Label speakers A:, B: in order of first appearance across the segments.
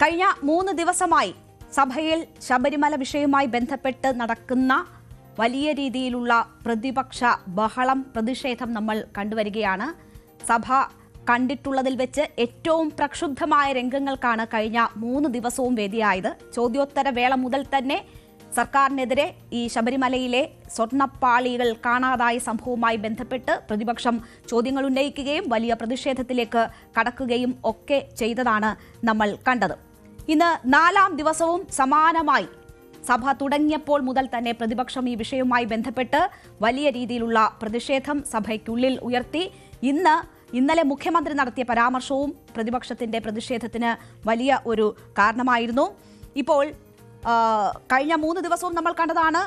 A: കഴിഞ്ഞ മൂന്ന് ദിവസമായി സഭയിൽ ശബരിമല വിഷയവുമായി ബന്ധപ്പെട്ട് നടക്കുന്ന വലിയ രീതിയിലുള്ള പ്രതിപക്ഷ ബഹളം പ്രതിഷേധം നമ്മൾ കണ്ടുവരികയാണ്. സഭ കണ്ടിട്ടുള്ളതിൽ വെച്ച് ഏറ്റവും പ്രക്ഷുബ്ധമായ രംഗങ്ങൾക്കാണ് കഴിഞ്ഞ മൂന്ന് ദിവസവും വേദിയായത്. ചോദ്യോത്തര വേള മുതൽ തന്നെ സർക്കാരിനെതിരെ ഈ ശബരിമലയിലെ സ്വർണപ്പാളികൾ കാണാതായ സംഭവവുമായി ബന്ധപ്പെട്ട് പ്രതിപക്ഷം ചോദ്യങ്ങൾ ഉന്നയിക്കുകയും വലിയ പ്രതിഷേധത്തിലേക്ക് കടക്കുകയും ഒക്കെ ചെയ്തതാണ് നമ്മൾ കണ്ടത്. ഇന്ന് നാലാം ദിവസവും സമാനമായി സഭ തുടങ്ങിയപ്പോൾ മുതൽ തന്നെ പ്രതിപക്ഷം ഈ വിഷയവുമായി ബന്ധപ്പെട്ട് വലിയ രീതിയിലുള്ള പ്രതിഷേധം സഭയ്ക്കുള്ളിൽ ഉയർത്തി. ഇന്ന് ഇന്നലെ മുഖ്യമന്ത്രി നടത്തിയ പരാമർശവും പ്രതിപക്ഷത്തിന്റെ പ്രതിഷേധത്തിന് വലിയ ഒരു കാരണമായിരുന്നു. ഇപ്പോൾ കഴിഞ്ഞ മൂന്ന് ദിവസവും നമ്മൾ കണ്ടതാണ്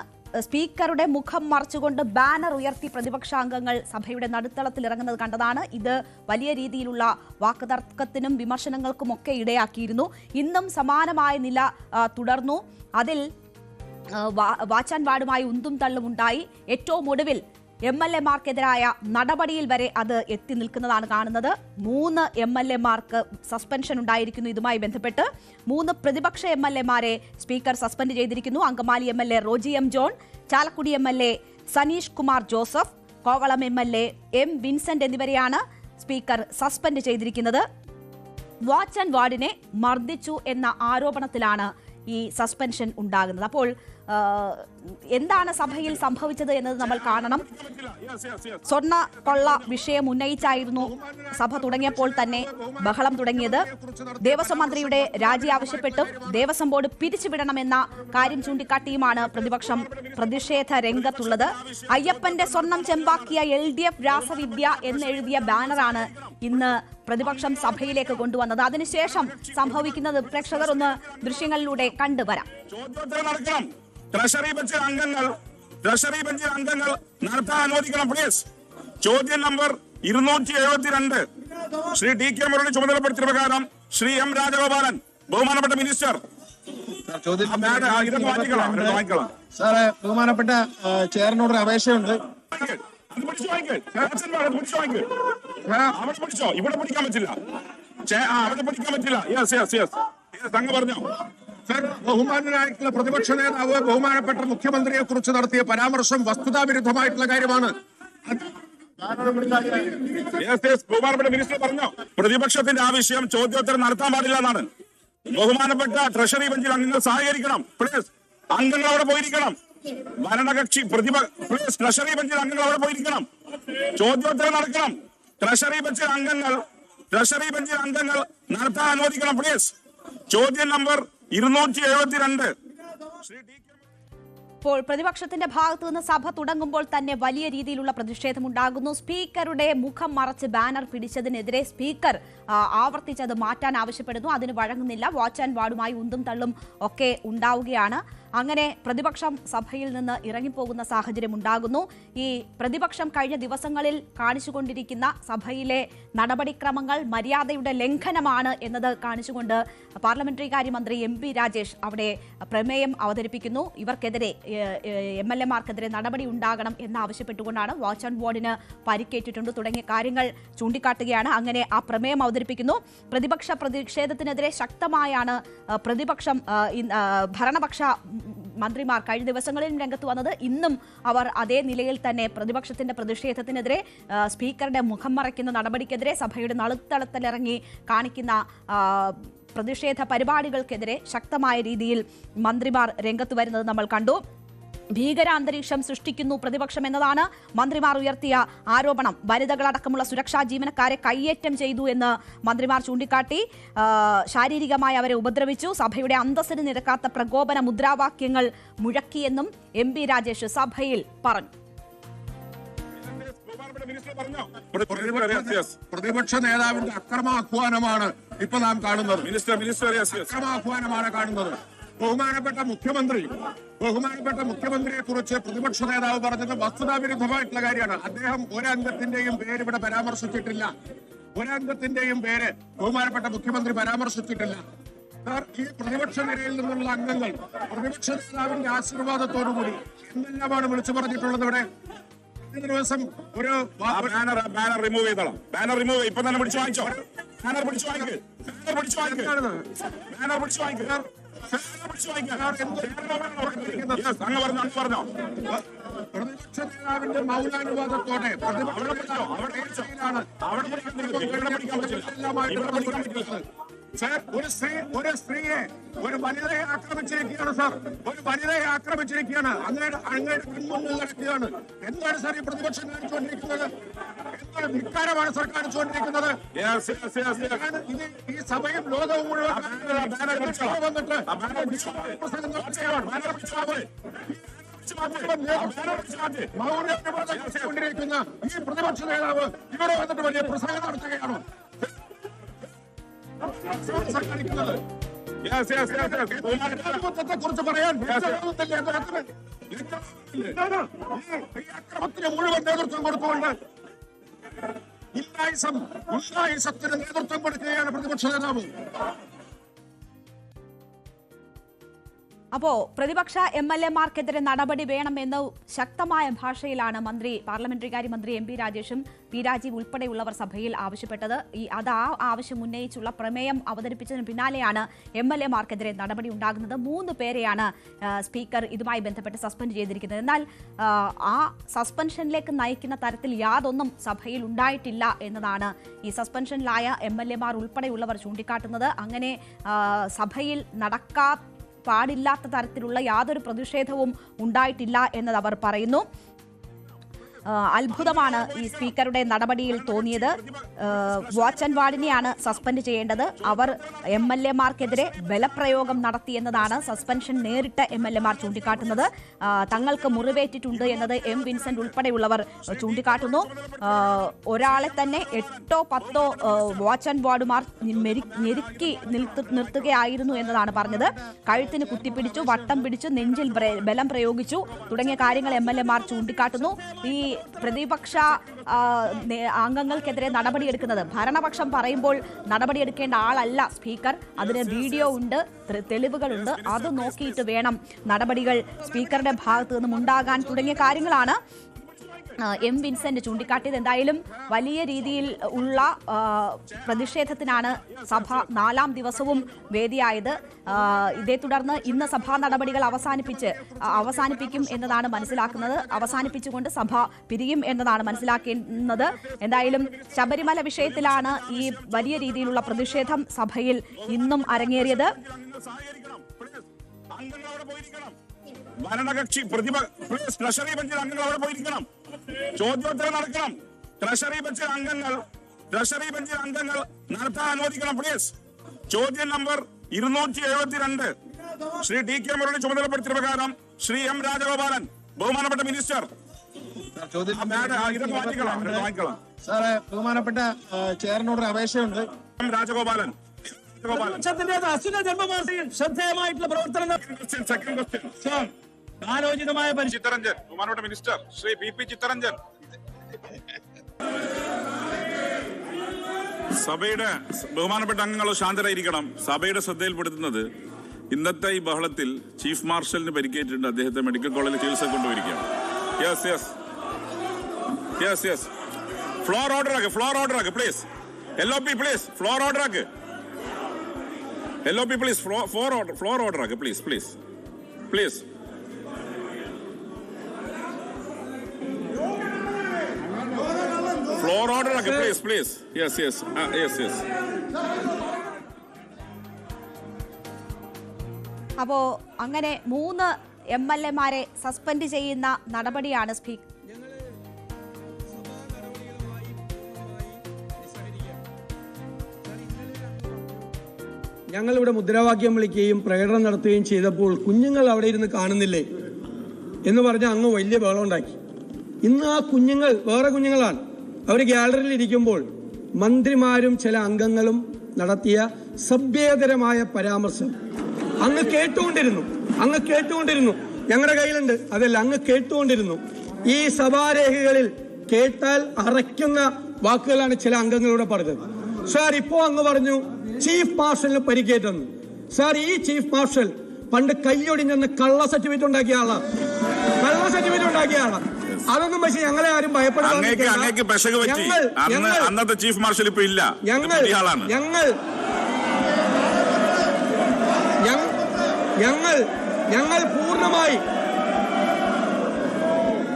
A: സ്പീക്കറുടെ മുഖം മറച്ചുകൊണ്ട് ബാനർ ഉയർത്തി പ്രതിപക്ഷാംഗങ്ങൾ സഭയുടെ നടുത്തളത്തിൽ ഇറങ്ങുന്നത് കണ്ടതാണ്. ഇത് വലിയ രീതിയിലുള്ള വാക്കുതർക്കത്തിനും വിമർശനങ്ങൾക്കുമൊക്കെ ഇടയാക്കിയിരുന്നു. ഇന്നും സമാനമായ നില തുടർന്നു. അതിൽ വാച്ചാൻ വാർഡുമായി ഉന്തും തള്ളുമുണ്ടായി ഏറ്റവും ഒടുവിൽ എം എൽ എമാർക്കെതിരായ നടപടിയിൽ വരെ അത് എത്തി നിൽക്കുന്നതാണ് കാണുന്നത്. മൂന്ന് എം എൽ എമാർക്ക് സസ്പെൻഷൻ ഉണ്ടായിരിക്കുന്നു. ഇതുമായി ബന്ധപ്പെട്ട് മൂന്ന് പ്രതിപക്ഷ എം എൽ എമാരെ സ്പീക്കർ സസ്പെൻഡ് ചെയ്തിരിക്കുന്നു. Angamaly M L A Roji M John Chalakudy M L A Sanish Kumar Joseph Kovalam M L A M Vincent എന്നിവരെയാണ് സ്പീക്കർ സസ്പെൻഡ് ചെയ്തിരിക്കുന്നത്. വാച്ച് ആൻഡ് വാർഡിനെ മർദ്ദിച്ചു എന്ന ആരോപണത്തിലാണ് ഈ സസ്പെൻഷൻ ഉണ്ടാകുന്നത്. അപ്പോൾ എന്താണ് സഭയിൽ സംഭവിച്ചത് എന്നത് നമ്മൾ കാണണം. സ്വർണ കൊള്ള വിഷയം ഉന്നയിച്ചായിരുന്നു സഭ തുടങ്ങിയപ്പോൾ തന്നെ ബഹളം തുടങ്ങിയത്. ദേവസ്വം മന്ത്രിയുടെ രാജി ആവശ്യപ്പെട്ടും ദേവസ്വം ബോർഡ് പിരിച്ചുവിടണമെന്ന കാര്യം ചൂണ്ടിക്കാട്ടിയുമാണ് പ്രതിപക്ഷം പ്രതിഷേധ രംഗത്തുള്ളത്. അയ്യപ്പന്റെ സ്വർണം ചെമ്പാക്കിയ എൽ ഡി എഫ് രാസവിദ്യ എന്നെഴുതിയ ബാനറാണ് ഇന്ന് പ്രതിപക്ഷം സഭയിലേക്ക് കൊണ്ടുവന്നത്. അതിനുശേഷം സംഭവിക്കുന്നത് പ്രേക്ഷകർ ഒന്ന് ദൃശ്യങ്ങളിലൂടെ കണ്ടുവരാം.
B: ട്രഷറി ബെഞ്ചിൽ അംഗങ്ങൾ ട്രഷറി ബെഞ്ചിൽ അംഗങ്ങൾ നടത്താൻ അനുവദിക്കണം പ്ലീസ് ചോദ്യം നമ്പർ ഇരുന്നൂറ്റി എഴുപത്തിരണ്ട് ശ്രീ ഡി കെ മുരളി ചുമതലപ്പെടുത്തിയ പ്രകാരം ശ്രീ എം രാജഗോപാലൻ ബഹുമാനപ്പെട്ട മിനിസ്റ്റർ
C: സാറേ ബഹുമാനപ്പെട്ട ചെയറിനോട് ഒരു അപേക്ഷയുണ്ട്.
B: അവിടെ പിടിച്ചോ? ഇവിടെ പിടിക്കാൻ പറ്റില്ല. അവിടെ പിടിക്കാൻ പറ്റില്ല. യെസ് യെസ് യെസ് തങ്ങ പറഞ്ഞോ.
C: സർ ബഹുമാനനായിട്ടുള്ള പ്രതിപക്ഷ നേതാവ് ബഹുമാനപ്പെട്ട മുഖ്യമന്ത്രിയെ കുറിച്ച് നടത്തിയ പരാമർശം വസ്തുതാവിരുദ്ധമായിട്ടുള്ള കാര്യമാണ്.
B: ബഹുമാനപ്പെട്ട മിനിസ്റ്റർ പറഞ്ഞോ? പ്രതിപക്ഷത്തിന്റെ ആവശ്യം ചോദ്യോത്തരം നടത്താൻ പാടില്ല എന്നാണ്. ബഹുമാനപ്പെട്ട ട്രഷറി ബെഞ്ചിൽ അംഗങ്ങൾ സഹകരിക്കണം പ്ലീസ് അംഗങ്ങൾ അവിടെ പോയിരിക്കണം. ഭരണകക്ഷി പ്ലീസ് ട്രഷറി ബെഞ്ചിൽ അംഗങ്ങൾ അവിടെ പോയിരിക്കണം. ചോദ്യോത്തരം നടക്കണം. ട്രഷറി ബെഞ്ചിൽ അംഗങ്ങൾ ട്രഷറി ബെഞ്ചിൽ അംഗങ്ങൾ നടത്താൻ അനുവദിക്കണം പ്ലീസ് ചോദ്യം നമ്പർ ഇരുന്നൂറ്റി എഴുപത്തിരണ്ട്
A: ഇപ്പോൾ പ്രതിപക്ഷത്തിന്റെ ഭാഗത്തു നിന്ന് സഭ തുടങ്ങുമ്പോൾ തന്നെ വലിയ രീതിയിലുള്ള പ്രതിഷേധമുണ്ടാകുന്നു. സ്പീക്കറുടെ മുഖം മറച്ച് ബാനർ പിടിച്ചതിനെതിരെ സ്പീക്കർ ആവർത്തിച്ചത് മാറ്റാൻ ആവശ്യപ്പെടുന്നു. അതിന് വഴങ്ങുന്നില്ല. വാച്ച് ആൻഡ് വാർഡുമായി ഉന്തും തള്ളും ഒക്കെ ഉണ്ടാവുകയാണ്. അങ്ങനെ പ്രതിപക്ഷം സഭയിൽ നിന്ന് ഇറങ്ങിപ്പോകുന്ന സാഹചര്യം ഉണ്ടാകുന്നു. ഈ പ്രതിപക്ഷം കഴിഞ്ഞ ദിവസങ്ങളിൽ കാണിച്ചുകൊണ്ടിരിക്കുന്ന സഭയിലെ നടപടിക്രമങ്ങൾ മര്യാദയുടെ ലംഘനമാണ് എന്നത് കാണിച്ചുകൊണ്ട് പാർലമെന്ററി കാര്യമന്ത്രി എം പി രാജേഷ് അവിടെ പ്രമേയം അവതരിപ്പിക്കുന്നു. ഇവർക്കെതിരെ എം എൽ എമാർക്കെതിരെ നടപടി ഉണ്ടാകണം എന്നാവശ്യപ്പെട്ടുകൊണ്ടാണ് വാച്ച് ആൻഡ് ബോർഡിന് പരിക്കേറ്റിട്ടുണ്ട്. തുടങ്ങിയ കാര്യങ്ങൾ ചൂണ്ടിക്കാട്ടുകയാണ്. അങ്ങനെ ആ പ്രമേയം അവതരിപ്പിക്കുന്നു. പ്രതിപക്ഷ പ്രതിഷേധത്തിനെതിരെ ശക്തമായാണ് പ്രതിപക്ഷം ഭരണപക്ഷ മന്ത്രിമാർ കഴിഞ്ഞ ദിവസങ്ങളിൽ രംഗത്ത് വന്നത് ഇന്നും അവർ അതേ നിലയിൽ തന്നെ പ്രതിപക്ഷത്തിന്റെ പ്രതിഷേധത്തിനെതിരെ സ്പീക്കറുടെ മുഖം മറയ്ക്കുന്ന നടപടിക്കെതിരെ സഭയുടെ നളുത്തളത്തിലിറങ്ങി കാണിക്കുന്ന പ്രതിഷേധ പരിപാടികൾക്കെതിരെ ശക്തമായ രീതിയിൽ മന്ത്രിമാർ രംഗത്ത് വരുന്നത് നമ്മൾ കണ്ടു. ഭീകരാന്തരീക്ഷം സൃഷ്ടിക്കുന്നു പ്രതിപക്ഷം എന്നതാണ് മന്ത്രിമാർ ഉയർത്തിയ ആരോപണം. വനിതകളടക്കമുള്ള സുരക്ഷാ ജീവനക്കാരെ കയ്യേറ്റം ചെയ്തു എന്ന് മന്ത്രിമാർ ചൂണ്ടിക്കാട്ടി. ശാരീരികമായി അവരെ ഉപദ്രവിച്ചു. സഭയുടെ അന്തസ്സിന് നിരക്കാത്ത പ്രകോപന മുദ്രാവാക്യങ്ങൾ മുഴക്കിയെന്നും എം പി രാജേഷ് സഭയിൽ പറഞ്ഞു.
C: പ്രതിപക്ഷ നേതാവിന്റെ അക്രമാഹ്വാനമാണ് ഇപ്പൊ നാം കാണുന്നത്.
B: മിനിസ്റ്റർ മിനിസ്റ്റർ
C: അക്രമാഹ്വാനമാണ് കാണുന്നത്. ബഹുമാനപ്പെട്ട മുഖ്യമന്ത്രി ബഹുമാനപ്പെട്ട മുഖ്യമന്ത്രിയെ കുറിച്ച് പ്രതിപക്ഷ നേതാവ് പറഞ്ഞത് വസ്തുതാവിരുദ്ധമായിട്ടുള്ള കാര്യമാണ്. അദ്ദേഹം ഒരംഗത്തിന്റെയും പേര് ഇവിടെ പരാമർശിച്ചിട്ടില്ല. ഒരംഗത്തിന്റെയും പേര് ബഹുമാനപ്പെട്ട മുഖ്യമന്ത്രി പരാമർശിച്ചിട്ടില്ല. സാർ ഈ പ്രതിപക്ഷ നിരയിൽ നിന്നുള്ള അംഗങ്ങൾ പ്രതിപക്ഷ നേതാവിന്റെ ആശീർവാദത്തോടുകൂടി എന്തെല്ലാമാണ് വിളിച്ചു പറഞ്ഞിട്ടുള്ളത് ഇവിടെ? ദിവസം ഒരു
B: ബാനർ ബാനർ റിമൂവ് ചെയ്തോളാം. ബാനർ റിമൂവ് ഇപ്പൊ തന്നെ പിടിച്ചു വാങ്ങിച്ചോ. ബാനർ പിടിച്ചു വാങ്ങിക്ക്. ബാനർ പിടിച്ചു വാങ്ങിക്ക്.
C: എന്താണിത്?
B: ബാനർ പിടിച്ചു അങ്ങ് പറഞ്ഞോ അങ്ങ് പറഞ്ഞോ
C: പ്രതിപക്ഷ നേതാവിന്റെ മൗനാനുവാദത്തോടെ
B: പ്രതിപക്ഷ അവിടെ അവിടെ
C: സാർ ഒരു സ്ത്രീ ഒരു സ്ത്രീയെ ഒരു വനിതയെ ആക്രമിച്ചിരിക്കുകയാണ് സാർ ഒരു വനിതയെ ആക്രമിച്ചിരിക്കുകയാണ്. അങ്ങയുടെ അങ്ങയുടെ കൺമുന്നിൽ നടക്കുകയാണ്. എന്താണ് സാർ ഈ പ്രതിപക്ഷം കാണിച്ചുകൊണ്ടിരിക്കുന്നത്? എന്താണ് ധിക്കാരമാണ് സാർ കാണിച്ചുകൊണ്ടിരിക്കുന്നത്? ഇത് ഈ സഭയും ലോകവും മുഴുവൻ. വന്നിട്ട് കൊണ്ടിരിക്കുന്ന ഈ പ്രതിപക്ഷ നേതാവ് ഇവിടെ വന്നിട്ട് വലിയ പ്രസംഗം നടത്തുകയാണോ. ജനാധിപത്യത്തെ കുറിച്ച് പറയാൻ അക്രമത്തിന് മുഴുവൻ നേതൃത്വം കൊടുത്തുകൊണ്ട് ഗുണ്ടായിസം ഗുണ്ടായിസത്തിന് നേതൃത്വം കൊടുക്കുകയാണ് പ്രതിപക്ഷ നേതാവ്.
A: അപ്പോ പ്രതിപക്ഷ എം എൽ എമാർക്കെതിരെ നടപടി വേണമെന്ന് ശക്തമായ ഭാഷയിലാണ് മന്ത്രി പാർലമെന്ററി കാര്യ മന്ത്രി എം പി രാജേഷും പി രാജീവ് ഉൾപ്പെടെയുള്ളവർ സഭയിൽ ആവശ്യപ്പെട്ടത്. ഈ അത് ആ ആവശ്യം ഉന്നയിച്ചുള്ള പ്രമേയം അവതരിപ്പിച്ചതിന് പിന്നാലെയാണ് എം എൽ എമാർക്കെതിരെ നടപടി ഉണ്ടാകുന്നത്. മൂന്ന് പേരെയാണ് സ്പീക്കർ ഇതുമായി ബന്ധപ്പെട്ട് സസ്പെൻഡ് ചെയ്തിരിക്കുന്നത്. എന്നാൽ ആ, സസ്പെൻഷനിലേക്ക് നയിക്കുന്ന തരത്തിൽ യാതൊന്നും സഭയിൽ ഉണ്ടായിട്ടില്ല എന്നതാണ് ഈ സസ്പെൻഷനിലായ എം എൽ എമാർ ഉൾപ്പെടെയുള്ളവർ ചൂണ്ടിക്കാട്ടുന്നത്. അങ്ങനെ സഭയിൽ നടക്കാ പാടില്ലാത്ത തരത്തിലുള്ള യാതൊരു പ്രതിഷേധവും ഉണ്ടായിട്ടില്ല എന്നത് അവർ പറയുന്നു. അത്ഭുതമാണ് ഈ സ്പീക്കറുടെ നടപടിയിൽ തോന്നിയത്. വാച്ച് ആൻഡ് വാർഡിനെയാണ് സസ്പെൻഡ് ചെയ്യേണ്ടത്. അവർ എം എൽ എമാർക്കെതിരെ ബലപ്രയോഗം നടത്തിയെന്നതാണ് സസ്പെൻഷൻ നേരിട്ട് എം എൽ എമാർ ചൂണ്ടിക്കാട്ടുന്നത്. തങ്ങൾക്ക് മുറിവേറ്റിട്ടുണ്ട് എന്നത് എം വിൻസെന്റ് ഉൾപ്പെടെയുള്ളവർ ചൂണ്ടിക്കാട്ടുന്നു. ഒരാളെ തന്നെ എട്ടോ പത്തോ വാച്ച് ആൻഡ് വാർഡുമാർ ഞെരുക്കി നിർത്തുകയായിരുന്നു എന്നതാണ് പറഞ്ഞത്. കഴുത്തിന് കുത്തിപ്പിടിച്ചു വട്ടം പിടിച്ചു നെഞ്ചിൽ ബലം പ്രയോഗിച്ചു തുടങ്ങിയ കാര്യങ്ങൾ എം എൽ എമാർ ചൂണ്ടിക്കാട്ടുന്നു. ഈ പ്രതിപക്ഷ അംഗങ്ങൾക്കെതിരെ നടപടിയെടുക്കുന്നത്. ഭരണപക്ഷം പറയുമ്പോൾ നടപടിയെടുക്കേണ്ട ആളല്ല സ്പീക്കർ. അതിന് വീഡിയോ ഉണ്ട് തെളിവുകളുണ്ട്. അത് നോക്കിയിട്ട് വേണം നടപടികൾ സ്പീക്കറുടെ ഭാഗത്തു നിന്നും ഉണ്ടാകാൻ തുടങ്ങിയ കാര്യങ്ങളാണ്. എം വിൻസെന്റ് ചൂണ്ടിക്കാട്ടിയത് എന്തായാലും വലിയ രീതിയിൽ ഉള്ള പ്രതിഷേധത്തിനാണ് സഭ നാലാം ദിവസവും വേദിയായത്. ഇതേ തുടർന്ന് ഇന്ന് സഭാ നടപടികൾ അവസാനിപ്പിച്ച് അവസാനിപ്പിക്കും എന്നതാണ് മനസ്സിലാക്കുന്നത്. അവസാനിപ്പിച്ചുകൊണ്ട് സഭ പിരിയും എന്നതാണ് മനസ്സിലാക്കുന്നത്. എന്തായാലും ശബരിമല വിഷയത്തിലാണ് ഈ വലിയ രീതിയിലുള്ള പ്രതിഷേധം സഭയിൽ ഇന്നും അരങ്ങേറിയത്.
B: ഭരണകക്ഷി പ്രതിപക്ഷ ട്രഷറി ബെഞ്ചിൽ അംഗങ്ങൾ അവിടെ പോയിരിക്കണം. ചോദ്യോത്തരം നടക്കണം ട്രഷറി ബെഞ്ചിൽ അംഗങ്ങൾ ട്രഷറി ബെഞ്ചിൽ അംഗങ്ങൾ നടത്താൻ അനുവദിക്കണം പ്ലീസ് ചോദ്യം നമ്പർ ഇരുന്നൂറ്റി എഴുപത്തിരണ്ട് ശ്രീ ഡി കെ മുരളി ചുമതലപ്പെടുത്തിയ പ്രകാരം ശ്രീ എം രാജഗോപാലൻ ബഹുമാനപ്പെട്ട മിനിസ്റ്റർ
D: സാറേ ബഹുമാനപ്പെട്ട ചെയറിനോട് ഒരു അപേക്ഷയുണ്ട്.
B: എം രാജഗോപാലൻ.
E: ജന്മമാസയിൽ ശ്രദ്ധേയമായിട്ടുള്ള പ്രവർത്തനം.
B: സെക്കൻഡ് ക്വസ്റ്റ്യൻ
E: സാർ, കാലോചിതമായ
B: ചിത്തരഞ്ജൻ ബഹുമാനപ്പെട്ട minister Shri P P Chittaranjan. സഭയുടെ ബഹുമാനപ്പെട്ട അംഗങ്ങൾ ശാന്തരായിരിക്കണം. സഭയുടെ ശ്രദ്ധയിൽപ്പെടുത്തുന്നത് ഇന്നത്തെ ഈ ബഹളത്തിൽ ചീഫ് മാർഷലിന് പരിക്കേറ്റിട്ടുണ്ട്. അദ്ദേഹത്തെ മെഡിക്കൽ കോളേജിൽ ചികിത്സ കൊണ്ടുപോയിരിക്കുകയാണ് yes yes yes yes floor order ആക്ക് ഫ്ലോർ ഓർഡർ ആക്ക് please L O P please floor order ആക്ക്. L O P please floor order floor order ആക്ക് please please please floor order ആക്കി please please yes yes yes yes
A: അപ്പോ അങ്ങനെ മൂന്ന് M L എമാരെ suspend ചെയ്യുന്ന നടപടിയാണ് സ്പീക്കർ
E: ഞങ്ങളിവിടെ മുദ്രാവാക്യം വിളിക്കുകയും പ്രകടനം നടത്തുകയും ചെയ്തപ്പോൾ കുഞ്ഞുങ്ങൾ അവിടെ ഇരുന്ന് കാണുന്നില്ലേ എന്ന് പറഞ്ഞ് അങ്ങ് വലിയ ബഹളം ഉണ്ടാക്കി. ഇന്ന് ആ കുഞ്ഞുങ്ങൾ വേറെ കുഞ്ഞുങ്ങളാണ്. അവർ ഗ്യാലറിയിൽ ഇരിക്കുമ്പോൾ മന്ത്രിമാരും ചില അംഗങ്ങളും നടത്തിയ സഭ്യേതരമായ പരാമർശം അങ്ങ് കേട്ടുകൊണ്ടിരുന്നു. അങ്ങ് കേട്ടുകൊണ്ടിരുന്നു. ഞങ്ങളുടെ കയ്യിലുണ്ട്. അതല്ല അങ്ങ് കേട്ടുകൊണ്ടിരുന്നു. ഈ സഭാരേഖകളിൽ കേട്ടാൽ അറയ്ക്കുന്ന വാക്കുകളാണ് ചില അംഗങ്ങളോട് പറഞ്ഞത്. സാർ ഇപ്പോ അങ്ങ് പറഞ്ഞു ചീഫ് മാർഷലിന് പരിക്കേറ്റെന്ന്. സാർ ഈ ചീഫ് മാർഷൽ പണ്ട് കൈയൊടിഞ്ഞെന്ന് കള്ള സർട്ടിഫിക്കറ്റ് ഉണ്ടാക്കിയ ആളാണ് കള്ള സർട്ടിഫിക്കറ്റ് ഉണ്ടാക്കിയ ആളാണ് അതൊന്നും പക്ഷെ ഞങ്ങളെ ആരും ഭയപ്പെടാൻ
B: അന്നത്തെ ചീഫ് മാർഷൽ ഇപ്പൊ ഇല്ല.
E: ഞങ്ങൾ ഞങ്ങൾ ഞങ്ങൾ ഞങ്ങൾ പൂർണമായി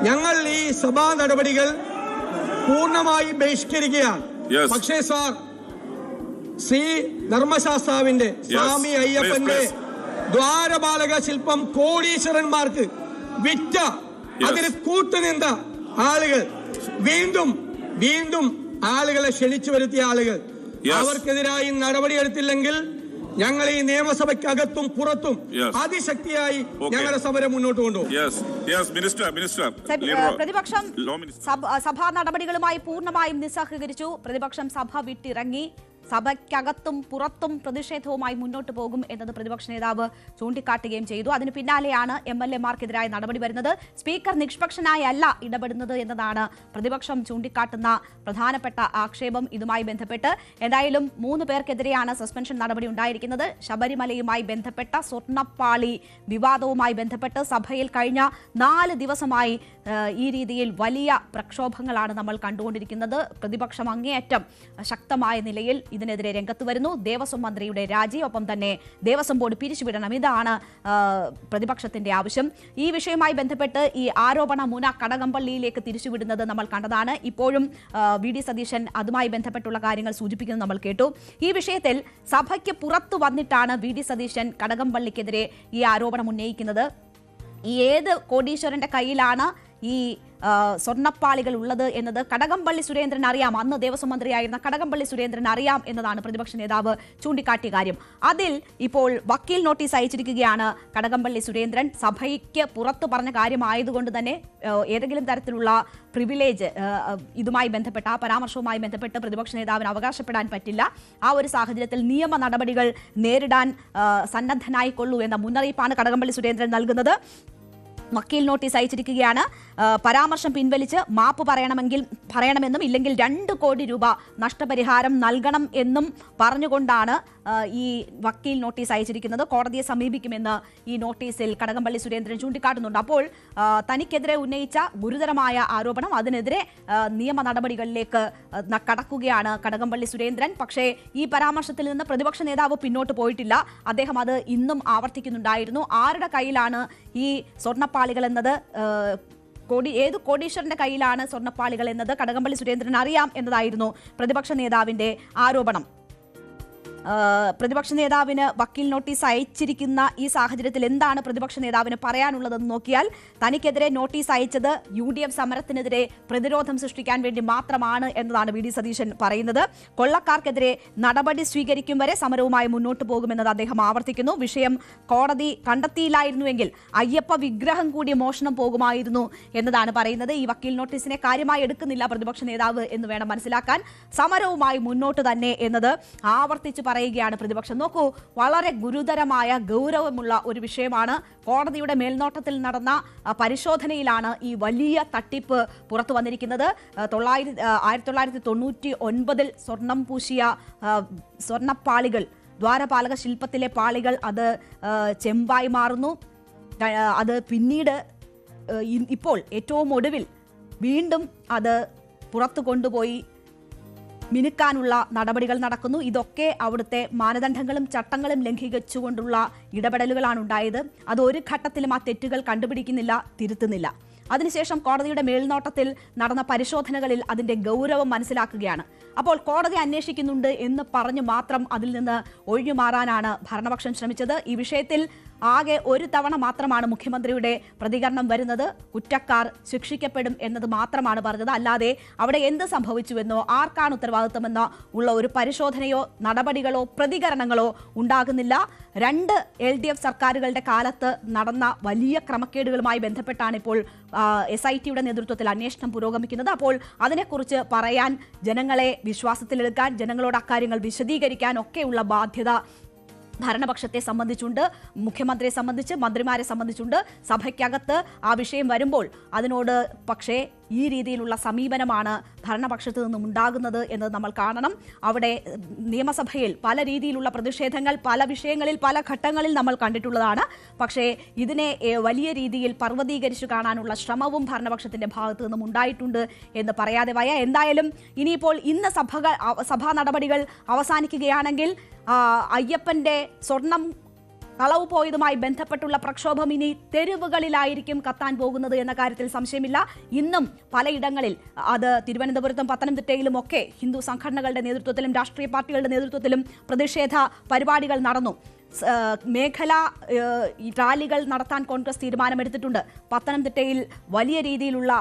E: ഞങ്ങൾ ഈ സഭാ നടപടികൾ പൂർണമായി ബഹിഷ്കരിക്കുകയാണ്. പക്ഷേ സാർ ശ്രീ ധർമ്മശാസ്താവിന്റെ സ്വാമി അയ്യപ്പന്റെ. ദ്വാരപാലക ശില്പം കോടീശ്വരന്മാർക്ക് വിറ്റ അതിന് കൂട്ടുനിന്ന ആളുകൾ വീണ്ടും വീണ്ടും ആളുകളെ ക്ഷണിച്ചു വരുത്തിയ ആളുകൾ. അവർക്കെതിരായി നടപടിയെടുത്തില്ലെങ്കിൽ ഞങ്ങൾ ഈ നിയമസഭയ്ക്കകത്തും പുറത്തും
B: Yes.
E: അതിശക്തിയായി ഞങ്ങളുടെ സമരം മുന്നോട്ട് കൊണ്ടുപോകും.
B: യെസ് യെസ് മിനിസ്റ്റർ മിനിസ്റ്റർ
A: പ്രതിപക്ഷം
B: ലോ മിനിസ്റ്റർ
A: സഭ- സഭാ നടപടികളുമായി പൂർണമായും നിസ്സഹകരിച്ചു. പ്രതിപക്ഷം സഭ വിട്ടിറങ്ങി. സഭയ്ക്കകത്തും പുറത്തും പ്രതിഷേധവുമായി മുന്നോട്ട് പോകും എന്നത് പ്രതിപക്ഷ നേതാവ് ചൂണ്ടിക്കാട്ടുകയും ചെയ്തു. അതിന് പിന്നാലെയാണ് എം എൽ എമാർക്കെതിരായ നടപടി വരുന്നത്. സ്പീക്കർ നിഷ്പക്ഷനായല്ല ഇടപെടുന്നത് എന്നതാണ് പ്രതിപക്ഷം ചൂണ്ടിക്കാട്ടുന്ന പ്രധാനപ്പെട്ട ആക്ഷേപം. ഇതുമായി ബന്ധപ്പെട്ട് എന്തായാലും മൂന്ന് പേർക്കെതിരെയാണ് സസ്പെൻഷൻ നടപടി ഉണ്ടായിരിക്കുന്നത്. ശബരിമലയുമായി ബന്ധപ്പെട്ട സ്വർണപ്പാളി വിവാദവുമായി ബന്ധപ്പെട്ട് സഭയിൽ കഴിഞ്ഞ നാല് ദിവസമായി ഈ രീതിയിൽ വലിയ പ്രക്ഷോഭങ്ങളാണ് നമ്മൾ കണ്ടുകൊണ്ടിരിക്കുന്നത്. പ്രതിപക്ഷം അങ്ങേയറ്റം ശക്തമായ നിലയിൽ ഇതിനെതിരെ രംഗത്ത് വരുന്നു. ദേവസ്വം മന്ത്രിയുടെ രാജി ഒപ്പം തന്നെ ദേവസ്വം ബോർഡ് പിരിച്ചുവിടണം. ഇതാണ് പ്രതിപക്ഷത്തിന്റെ ആവശ്യം. ഈ വിഷയവുമായി ബന്ധപ്പെട്ട് ഈ ആരോപണ മുന കടകംപള്ളിയിലേക്ക് തിരിച്ചുവിടുന്നത് നമ്മൾ കണ്ടതാണ്. ഇപ്പോഴും വി ഡി സതീശൻ അതുമായി ബന്ധപ്പെട്ടുള്ള കാര്യങ്ങൾ സൂചിപ്പിക്കുന്നത് നമ്മൾ കേട്ടു. ഈ വിഷയത്തിൽ സഭയ്ക്ക് പുറത്തു വന്നിട്ടാണ് വി ഡി സതീശൻ കടകംപള്ളിക്കെതിരെ ഈ ആരോപണം ഉന്നയിക്കുന്നത്. ഏത് കോടീശ്വരന്റെ കയ്യിലാണ് ഈ സ്വർണപ്പാളികൾ ഉള്ളത് എന്നത് കടകംപള്ളി സുരേന്ദ്രൻ അറിയാം. അന്ന് ദേവസ്വം മന്ത്രിയായിരുന്ന കടകംപള്ളി സുരേന്ദ്രൻ അറിയാം എന്നതാണ് പ്രതിപക്ഷ നേതാവ് ചൂണ്ടിക്കാട്ടിയ കാര്യം. അതിൽ ഇപ്പോൾ വക്കീൽ നോട്ടീസ് അയച്ചിരിക്കുകയാണ് കടകംപള്ളി സുരേന്ദ്രൻ. സഭയ്ക്ക് പുറത്തു പറഞ്ഞ കാര്യമായതുകൊണ്ട് തന്നെ ഏതെങ്കിലും തരത്തിലുള്ള പ്രിവിലേജ് ഇതുമായി ബന്ധപ്പെട്ട് ആ പരാമർശവുമായി ബന്ധപ്പെട്ട് പ്രതിപക്ഷ നേതാവിന് അവകാശപ്പെടാൻ പറ്റില്ല. ആ ഒരു സാഹചര്യത്തിൽ നിയമ നടപടികൾ നേരിടാൻ സന്നദ്ധനായിക്കൊള്ളൂ എന്ന മുന്നറിയിപ്പാണ് കടകംപള്ളി സുരേന്ദ്രൻ നൽകുന്നത്. വക്കീൽ നോട്ടീസ് അയച്ചിരിക്കുകയാണ്. പരാമർശം പിൻവലിച്ച് മാപ്പ് പറയണമെങ്കിൽ പറയണമെന്നും ഇല്ലെങ്കിൽ രണ്ട് കോടി രൂപ നഷ്ടപരിഹാരം നൽകണം എന്നും പറഞ്ഞുകൊണ്ടാണ് ഈ വക്കീൽ നോട്ടീസ് അയച്ചിരിക്കുന്നത്. കോടതിയെ സമീപിക്കുമെന്ന് ഈ നോട്ടീസിൽ കടകംപള്ളി സുരേന്ദ്രൻ ചൂണ്ടിക്കാട്ടുന്നുണ്ട്. അപ്പോൾ തനിക്കെതിരെ ഉന്നയിച്ച ഗുരുതരമായ ആരോപണം അതിനെതിരെ നിയമ നടപടികളിലേക്ക് കടക്കുകയാണ് കടകംപള്ളി സുരേന്ദ്രൻ. പക്ഷേ ഈ പരാമർശത്തിൽ നിന്ന് പ്രതിപക്ഷ നേതാവ് പിന്നോട്ട് പോയിട്ടില്ല. അദ്ദേഹം അത് ഇന്നും ആവർത്തിക്കുന്നുണ്ടായിരുന്നു. ആരുടെ കയ്യിലാണ് ഈ സ്വർണപ്പാളികൾ എന്നത് കോടി ഏത് കോടീശ്വരന്റെ കയ്യിലാണ് സ്വർണപ്പാളികൾ എന്നത്? കടകംപള്ളി സുരേന്ദ്രൻ അറിയാം എന്നതായിരുന്നു പ്രതിപക്ഷ നേതാവിന്റെ ആരോപണം. പ്രതിപക്ഷ നേതാവിന് വക്കീൽ നോട്ടീസ് അയച്ചിരിക്കുന്ന ഈ സാഹചര്യത്തിൽ എന്താണ് പ്രതിപക്ഷ നേതാവിന് പറയാനുള്ളതെന്ന് നോക്കിയാൽ തനിക്കെതിരെ നോട്ടീസ് അയച്ചത് യു ഡി എഫ് സമരത്തിനെതിരെ പ്രതിരോധം സൃഷ്ടിക്കാൻ വേണ്ടി മാത്രമാണ് എന്നതാണ് വി ഡി സതീശൻ പറയുന്നത്. കൊള്ളക്കാർക്കെതിരെ നടപടി സ്വീകരിക്കും വരെ സമരവുമായി മുന്നോട്ട് പോകുമെന്നത് അദ്ദേഹം ആവർത്തിക്കുന്നു. വിഷയം കോടതി കണ്ടെത്തിയില്ലായിരുന്നുവെങ്കിൽ അയ്യപ്പ വിഗ്രഹം കൂടി മോഷണം പോകുമായിരുന്നു എന്നതാണ് പറയുന്നത്. ഈ വക്കീൽ നോട്ടീസിനെ കാര്യമായി എടുക്കുന്നില്ല പ്രതിപക്ഷ നേതാവ് എന്ന് വേണം മനസ്സിലാക്കാൻ. സമരവുമായി മുന്നോട്ട് തന്നെ എന്നത് ആവർത്തിച്ച് പറയുകയാണ് പ്രതിപക്ഷം. നോക്കൂ വളരെ ഗുരുതരമായ ഗൗരവമുള്ള ഒരു വിഷയമാണ് കോടതിയുടെ മേൽനോട്ടത്തിൽ നടന്ന പരിശോധനയിലാണ് ഈ വലിയ തട്ടിപ്പ് പുറത്തു വന്നിരിക്കുന്നത്. തൊള്ളായിരത്തി ആയിരത്തി തൊള്ളായിരത്തി തൊണ്ണൂറ്റി ഒൻപതിൽ സ്വർണം പൂശിയ സ്വർണപ്പാളികൾ ദ്വാരപാലക ശില്പത്തിലെ പാളികൾ അത് ചെമ്പായി മാറുന്നു. അത് പിന്നീട് ഇപ്പോൾ ഏറ്റവും ഒടുവിൽ വീണ്ടും അത് പുറത്തു കൊണ്ടുപോയി മിനുക്കാനുള്ള നടപടികൾ നടക്കുന്നു. ഇതൊക്കെ അവിടുത്തെ മാനദണ്ഡങ്ങളും ചട്ടങ്ങളും ലംഘിച്ചുകൊണ്ടുള്ള ഇടപെടലുകളാണ് ഉണ്ടായത് അത് ഒരു ഘട്ടത്തിലും ആ തെറ്റുകൾ കണ്ടുപിടിക്കുന്നില്ല തിരുത്തുന്നില്ല. അതിനുശേഷം കോടതിയുടെ മേൽനോട്ടത്തിൽ നടന്ന പരിശോധനകളിൽ അതിന്റെ ഗൗരവം മനസ്സിലാക്കുകയാണ്. അപ്പോൾ കോടതി അന്വേഷിക്കുന്നുണ്ട് എന്ന് പറഞ്ഞു മാത്രം അതിൽ നിന്ന് ഒഴിഞ്ഞു മാറാനാണ് ഭരണപക്ഷം ശ്രമിച്ചത്. ഈ വിഷയത്തിൽ ആകെ ഒരു തവണ മാത്രമാണ് മുഖ്യമന്ത്രിയുടെ പ്രതികരണം വരുന്നത്. കുറ്റക്കാർ ശിക്ഷിക്കപ്പെടും എന്നത് മാത്രമാണ് പറഞ്ഞത്. അല്ലാതെ അവിടെ എന്ത് സംഭവിച്ചുവെന്നോ ആർക്കാണ് ഉത്തരവാദിത്തമെന്നോ ഉള്ള ഒരു പരിശോധനയോ നടപടികളോ പ്രതികരണങ്ങളോ ഉണ്ടാകുന്നില്ല. രണ്ട് എൽ ഡി എഫ് സർക്കാരുകളുടെ കാലത്ത് നടന്ന വലിയ ക്രമക്കേടുകളുമായി ബന്ധപ്പെട്ടാണ് ഇപ്പോൾ എസ് ഐ ടിയുടെ നേതൃത്വത്തിൽ അന്വേഷണം പുരോഗമിക്കുന്നത്. അപ്പോൾ അതിനെക്കുറിച്ച് പറയാൻ ജനങ്ങളെ വിശ്വാസത്തിലെടുക്കാൻ ജനങ്ങളോട് അക്കാര്യങ്ങൾ വിശദീകരിക്കാൻ ഒക്കെയുള്ള ബാധ്യത ഭരണപക്ഷത്തെ സംബന്ധിച്ചുണ്ട് മുഖ്യമന്ത്രിയെ സംബന്ധിച്ച് മന്ത്രിമാരെ സംബന്ധിച്ചുണ്ട്. സഭയ്ക്കകത്ത് ആ വിഷയം വരുമ്പോൾ അതിനോട് പക്ഷേ ഈ രീതിയിലുള്ള സമീപനമാണ് ഭരണപക്ഷത്ത് നിന്നും ഉണ്ടാകുന്നത് എന്ന് നമ്മൾ കാണണം. അവിടെ നിയമസഭയിൽ പല രീതിയിലുള്ള പ്രതിഷേധങ്ങൾ പല വിഷയങ്ങളിൽ പല ഘട്ടങ്ങളിൽ നമ്മൾ കണ്ടിട്ടുള്ളതാണ്. പക്ഷേ ഇതിനെ വലിയ രീതിയിൽ പർവതീകരിച്ചു കാണാനുള്ള ശ്രമവും ഭരണപക്ഷത്തിന്റെ ഭാഗത്തു നിന്നും ഉണ്ടായിട്ടുണ്ട് എന്ന് പറയാതെ വയ എന്തായാലും ഇനിയിപ്പോൾ ഇന്ന് സഭകൾ സഭാ നടപടികൾ അവസാനിക്കുകയാണെങ്കിൽ അയ്യപ്പന്റെ സ്വർണം കളവ് പോയതുമായി ബന്ധപ്പെട്ടുള്ള പ്രക്ഷോഭം ഇനി തെരുവുകളിലായിരിക്കും കത്താൻ പോകുന്നത് എന്ന കാര്യത്തിൽ സംശയമില്ല. ഇന്നും പലയിടങ്ങളിൽ അത് തിരുവനന്തപുരത്തും പത്തനംതിട്ടയിലും ഒക്കെ ഹിന്ദു സംഘടനകളുടെ നേതൃത്വത്തിലും രാഷ്ട്രീയ പാർട്ടികളുടെ നേതൃത്വത്തിലും പ്രതിഷേധ പരിപാടികൾ നടന്നു. മേഖല റാലികൾ നടത്താൻ കോൺഗ്രസ് തീരുമാനമെടുത്തിട്ടുണ്ട്. പത്തനംതിട്ടയിൽ വലിയ രീതിയിലുള്ള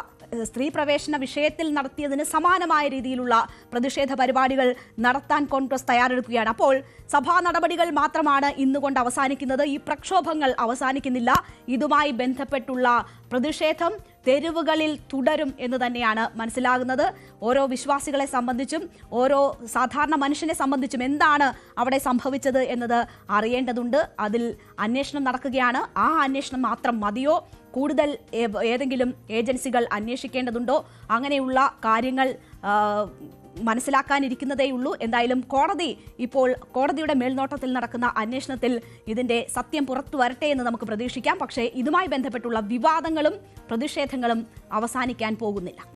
A: സ്ത്രീ പ്രവേശന വിഷയത്തിൽ നടത്തിയതിന് സമാനമായ രീതിയിലുള്ള പ്രതിഷേധ പരിപാടികൾ നടത്താൻ കോൺഗ്രസ് തയ്യാറെടുക്കുകയാണ്. അപ്പോൾ സഭാ നടപടികൾ മാത്രമാണ് ഇന്നുകൊണ്ട് അവസാനിക്കുന്നത്. ഈ പ്രക്ഷോഭങ്ങൾ അവസാനിക്കുന്നില്ല. ഇതുമായി ബന്ധപ്പെട്ടുള്ള പ്രതിഷേധം തെരുവുകളിൽ തുടരും എന്ന് തന്നെയാണ് മനസ്സിലാകുന്നത്. ഓരോ വിശ്വാസികളെ സംബന്ധിച്ചും ഓരോ സാധാരണ മനുഷ്യനെ സംബന്ധിച്ചും എന്താണ് അവിടെ സംഭവിച്ചത് എന്നത് അറിയേണ്ടതുണ്ട്. അതിൽ അന്വേഷണം നടക്കുകയാണ്. ആ അന്വേഷണം മാത്രം മതിയോ? കൂടുതൽ ഏതെങ്കിലും ഏജൻസികൾ അന്വേഷിക്കേണ്ടതുണ്ടോ? അങ്ങനെയുള്ള കാര്യങ്ങൾ മനസ്സിലാക്കാനിരിക്കുന്നതേയുള്ളൂ. എന്തായാലും കോടതി ഇപ്പോൾ കോടതിയുടെ മേൽനോട്ടത്തിൽ നടക്കുന്ന അന്വേഷണത്തിൽ ഇതിന്റെ സത്യം പുറത്തു വരട്ടെ എന്ന് നമുക്ക് പ്രതീക്ഷിക്കാം. പക്ഷേ ഇതുമായി ബന്ധപ്പെട്ടുള്ള വിവാദങ്ങളും പ്രതിഷേധങ്ങളും അവസാനിക്കാൻ പോകുന്നില്ല.